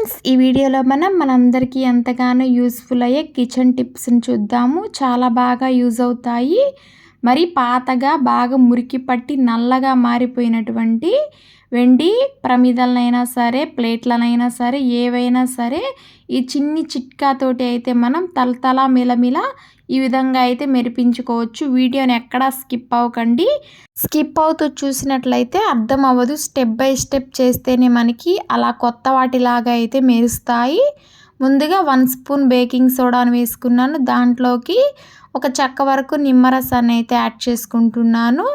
Friends ఈ వీడియోలో మనం మనందరికీ ఎంతగానో యూస్ఫుల్ అయ్యే కిచెన్ టిప్స్ని చూద్దాము. చాలా బాగా యూజ్ అవుతాయి. మరి పాతగా బాగా మురికి పట్టి నల్లగా మారిపోయినటువంటి వెండి ప్రమిదలనైనా సరే ప్లేట్లనైనా సరే ఏవైనా సరే ఈ చిన్ని చిట్కాతోటి అయితే మనం తలతల మిలమిల ఈ విధంగా అయితే మెరిపించుకోవచ్చు. వీడియోని ఎక్కడా స్కిప్ అవ్వకండి. స్కిప్ అవుతూ చూసినట్లయితే అర్థం అవ్వదు. స్టెప్ బై స్టెప్ చేస్తేనే మనకి అలా కొత్త వాటిలాగా అయితే మెరుస్తాయి. ముందుగా వన్ స్పూన్ బేకింగ్ సోడాను వేసుకున్నాను. దాంట్లోకి ఒక చెక్క వరకు నిమ్మరసాన్ని అయితే యాడ్ చేసుకుంటున్నాను.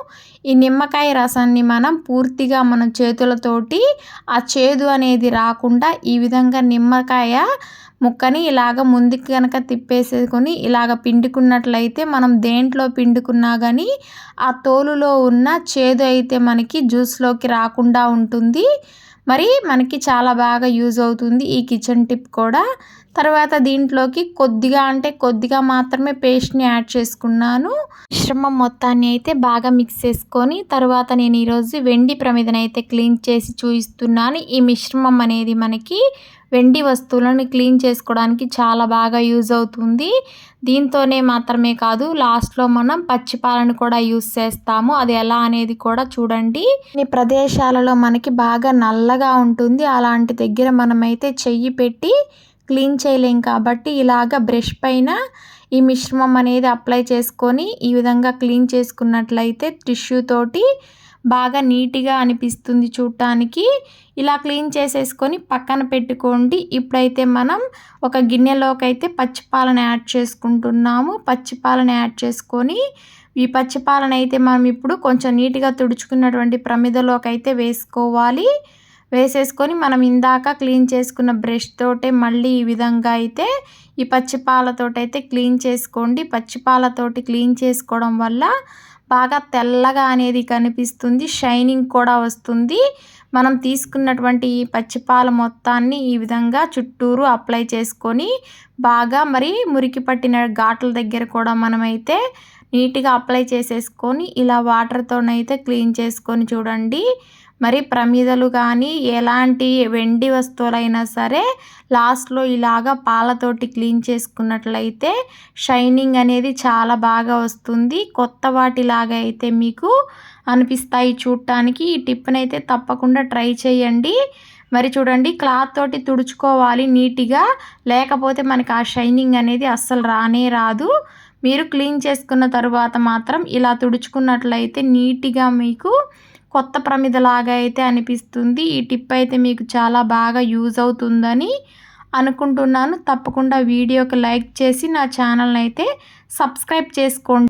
ఈ నిమ్మకాయ రసాన్ని మనం పూర్తిగా మన చేతులతోటి ఆ చేదు అనేది రాకుండా ఈ విధంగా నిమ్మకాయ ముక్కని ఇలాగ ముందుకు కనుక తిప్పేసేసుకొని ఇలాగ పిండుకున్నట్లయితే మనం దేంట్లో పిండుకున్నా కానీ ఆ తోలులో ఉన్న చేదు అయితే మనకి జ్యూస్లోకి రాకుండా ఉంటుంది. మరి మనకి చాలా బాగా యూజ్ అవుతుంది ఈ కిచెన్ టిప్ కూడా. తర్వాత దీంట్లోకి కొద్దిగా అంటే కొద్దిగా మాత్రమే పేస్ట్ని యాడ్ చేసుకున్నాను. మిశ్రమం మొత్తాన్ని అయితే బాగా మిక్స్ చేసుకొని తర్వాత నేను ఈరోజు వెండి ప్రమిదనైతే అయితే క్లీన్ చేసి చూపిస్తున్నాను ఈ మిశ్రమం అనేది మనకి వెండి వస్తువులను క్లీన్ చేసుకోవడానికి చాలా బాగా యూజ్ అవుతుంది. దీంతోనే మాత్రమే కాదు లాస్ట్లో మనం పచ్చిపాలను కూడా యూజ్ చేస్తాము. అది ఎలా అనేది కూడా చూడండి. ఈ ప్రదేశాలలో మనకి బాగా నల్లగా ఉంటుంది. అలాంటి దగ్గర మనమైతే చెయ్యి పెట్టి క్లీన్ చేయలేం కాబట్టి ఇలాగ బ్రష్ పైన ఈ మిశ్రమం అనేది అప్లై చేసుకొని ఈ విధంగా క్లీన్ చేసుకున్నట్లయితే టిష్యూ తోటి బాగా నీట్గా అనిపిస్తుంది చూడటానికి ఇలా క్లీన్ చేసేసుకొని పక్కన పెట్టుకోండి. ఇప్పుడైతే మనం ఒక గిన్నెలోకి అయితే పచ్చిపాలను యాడ్ చేసుకుంటున్నాము. పచ్చిపాలను యాడ్ చేసుకొని ఈ పచ్చిపాలను అయితే మనం ఇప్పుడు కొంచెం నీట్గా తుడుచుకున్నటువంటి ప్రమిదలోకి అయితే వేసుకోవాలి. వేసేసుకొని మనం ఇందాక క్లీన్ చేసుకున్న బ్రష్ తోటే మళ్ళీ ఈ విధంగా అయితే ఈ పచ్చిపాలతోటైతే క్లీన్ చేసుకోండి. పచ్చిపాలతోటి క్లీన్ చేసుకోవడం వల్ల బాగా తెల్లగా అనేది కనిపిస్తుంది. షైనింగ్ కూడా వస్తుంది. మనం తీసుకున్నటువంటి ఈ పచ్చిపాల మొత్తాన్ని ఈ విధంగా చుట్టూరు అప్లై చేసుకొని బాగా మరి మురికి పట్టిన ఘాట్ల దగ్గర కూడా మనమైతే నీట్గా అప్లై చేసేసుకొని ఇలా వాటర్తోనైతే క్లీన్ చేసుకొని చూడండి. మరి ప్రమిదలు కానీ ఎలాంటి వెండి వస్తువులైనా సరే లాస్ట్లో ఇలాగా పాలతోటి క్లీన్ చేసుకున్నట్లయితే షైనింగ్ అనేది చాలా బాగా వస్తుంది. కొత్త వాటిలాగా అయితే మీకు అనిపిస్తాయి చూడటానికి ఈ టిప్నైతే తప్పకుండా ట్రై చేయండి. మరి చూడండి క్లాత్ తోటి తుడుచుకోవాలి నీట్గా లేకపోతే మనకి ఆ షైనింగ్ అనేది అస్సలు రానే రాదు. మీరు క్లీన్ చేసుకున్న తర్వాత మాత్రం ఇలా తుడుచుకున్నట్లయితే నీట్గా మీకు కొత్త ప్రమిదలాగా అయితే అనిపిస్తుంది. ఈ టిప్ అయితే మీకు చాలా బాగా యూజ్ అవుతుందని అనుకుంటున్నాను. తప్పకుండా వీడియోకి లైక్ చేసి నా ఛానల్ని అయితే సబ్స్క్రైబ్ చేసుకోండి.